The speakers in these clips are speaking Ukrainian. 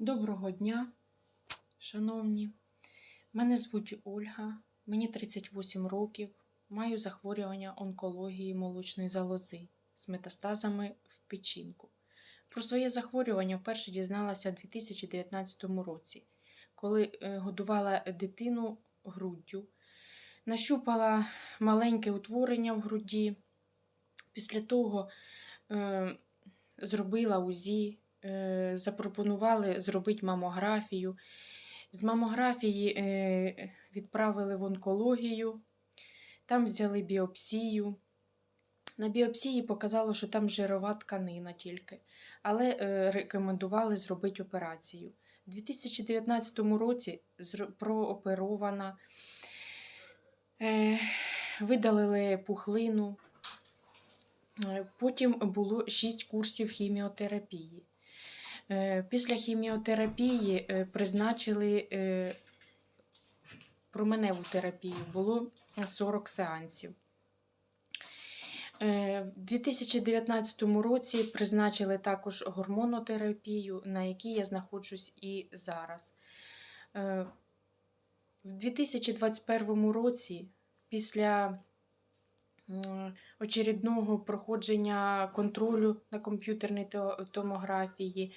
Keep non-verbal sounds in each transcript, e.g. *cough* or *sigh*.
Доброго дня, шановні. Мене звуть Ольга, мені 38 років, маю захворювання онкології молочної залози з метастазами в печінку. Про своє захворювання вперше дізналася у 2019 році, коли е, годувала дитину груддю. Нащупала маленьке утворення в груді. Після того е, зробила УЗІ, запропонували зробити мамографію. З мамографії е, відправили в онкологію, там взяли біопсію. На біопсії показало, що там жирова тканина тільки, але е, рекомендували зробити операцію. У 2019 році прооперована, е, видалили пухлину. Е, Потім було 6 курсів хіміотерапії. Е, Після хіміотерапії е, призначили е, променеву терапію. Було 40 сеансів. В 2019 році призначили також гормонотерапію, на якій я знаходжусь і зараз. В 2021 році, після очередного проходження контролю на комп'ютерній томографії,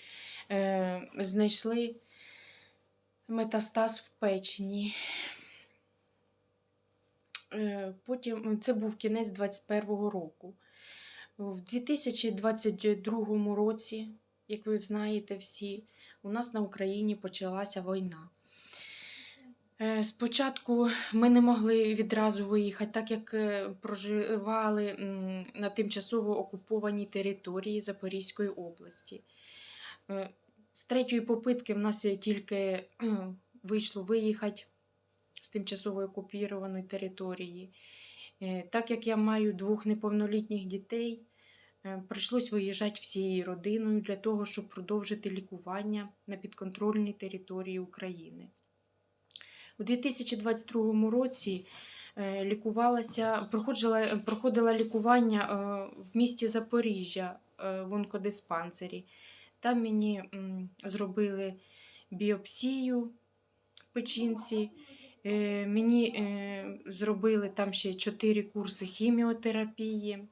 е, знайшли метастаз в печені. Е, Потім це був кінець 2021 року. В 2022 році, як ви знаєте всі, у нас на Україні почалася війна. Е, Спочатку ми не могли відразу виїхати, так як е, проживали на тимчасово окупованій території Запорізької області. Е, З третьої попитки в нас тільки вийшло виїхати з тимчасово окупованої території. Так як я маю двох неповнолітніх дітей, прийшлось виїжджати всією родиною для того, щоб продовжити лікування на підконтрольній території України. У 2022 році е, лікувалася, проходила, проходила лікування е, в місті Запоріжжя е, в онкодиспансері. Там мені зробили біопсію в печінці. Мені зробили там ще 4 курси хіміотерапії.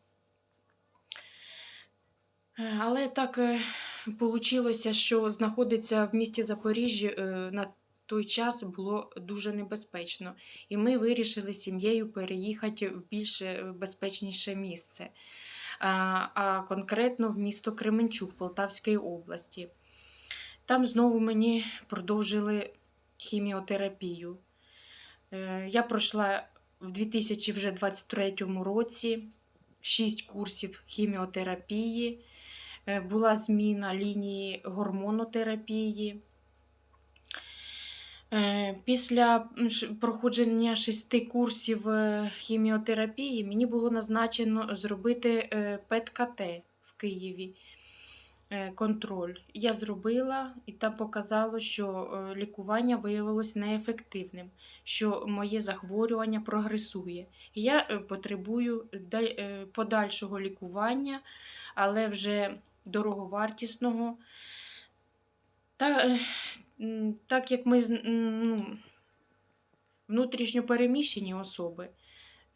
Але так вийшло, що знаходиться в місті Запоріжжя е, на той час було дуже небезпечно. І ми вирішили сім'єю переїхати в більш е, безпечніше місце, а, конкретно в місто Кременчук Полтавської області. Там знову мені продовжили хіміотерапію. Е, Я пройшла в 2023 році 6 курсів хіміотерапії. Е, Була зміна лінії гормонотерапії. Е, Після проходження шести курсів е, хіміотерапії мені було назначено зробити е, ПЕТ-КТ в Києві. Контроль. Я зробила, і там показало, що лікування виявилось неефективним, що моє захворювання прогресує. Я потребую подальшого лікування, але вже дороговартісного. Та, так як ми ну, внутрішньо переміщені особи,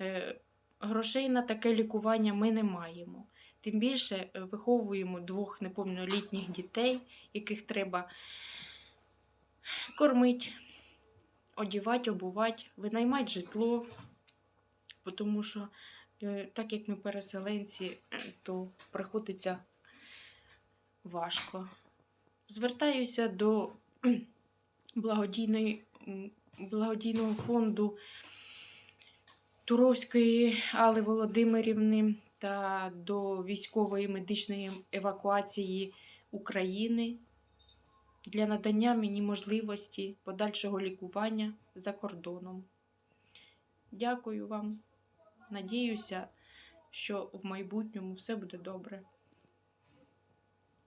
е, грошей на таке лікування ми не маємо. Тим більше е, виховуємо двох неповнолітніх дітей, яких треба кормити, одівати, обувати, винаймати житло, тому що, е, так як ми переселенці, то приходиться важко. Звертаюся до *clears throat* благодійного фонду Туровської Алли Володимирівни та до військової медичної евакуації України для надання мені можливості подальшого лікування за кордоном. Дякую вам. Надіюся, що в майбутньому все буде добре.